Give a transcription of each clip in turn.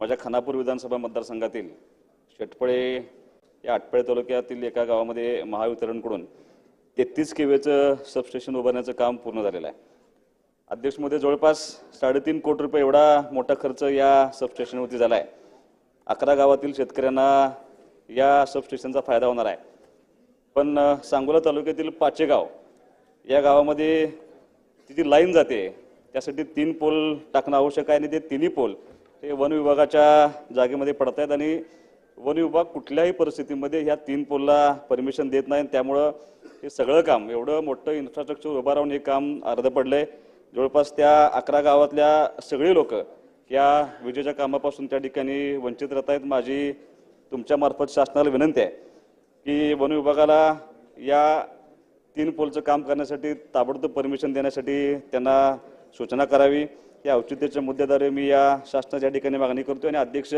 माझ्या खानापूर विधानसभा मतदारसंघातील शेटपळे या आटपळे तालुक्यातील एका गावामध्ये महावितरणकडून तेहतीस केवेचं सबस्टेशन उभारण्याचं काम पूर्ण झालेलं आहे. अध्यक्षमध्ये जवळपास साडेतीन कोटी रुपये एवढा मोठा खर्च या सबस्टेशनवरती झाला आहे अकरा गावातील शेतकऱ्यांना या सबस्टेशनचा फायदा होणार आहे. पण सांगोला तालुक्यातील पाचेगाव या गावामध्ये ती लाईन जाते त्यासाठी तीन पोल टाकणं आवश्यक आहे आणि ते तिन्ही पोल हे वन विभागाच्या जागेमध्ये पडत आहेत आणि वन विभाग कुठल्याही परिस्थितीमध्ये ह्या तीन पोलला परमिशन देत नाही. आणि त्यामुळं हे सगळं काम एवढं मोठं इन्फ्रास्ट्रक्चर उभं राहून हे काम अर्ध पडलंय. जवळपास त्या अकरा गावातल्या सगळी लोक या विजेच्या कामापासून त्या ठिकाणी वंचित राहत आहेत. माझी तुमच्यामार्फत शासनाला विनंती आहे की वन विभागाला या तीन पोलचं काम करण्यासाठी ताबडतोब परमिशन देण्यासाठी त्यांना सूचना करावी. या औचित्याच्या मुद्द्याद्वारे मी या शासनाच्या ठिकाणी मागणी करतोय आणि अध्यक्ष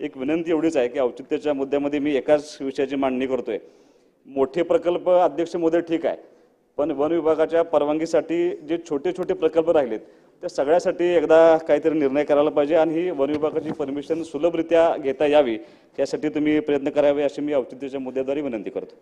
एक विनंती एवढीच आहे की औचित्याच्या मुद्द्यामध्ये मी एकाच विषयाची मांडणी करतोय. मोठे प्रकल्प अध्यक्ष मोदय ठीक आहे पण वन विभागाच्या परवानगीसाठी जे छोटे छोटे प्रकल्प राहिलेत त्या सगळ्यासाठी एकदा काहीतरी निर्णय करायला पाहिजे आणि ही वन विभागाची परमिशन सुलभरित्या घेता यावी यासाठी तुम्ही प्रयत्न करावे अशी मी औचित्याच्या मुद्द्याद्वारे विनंती करतो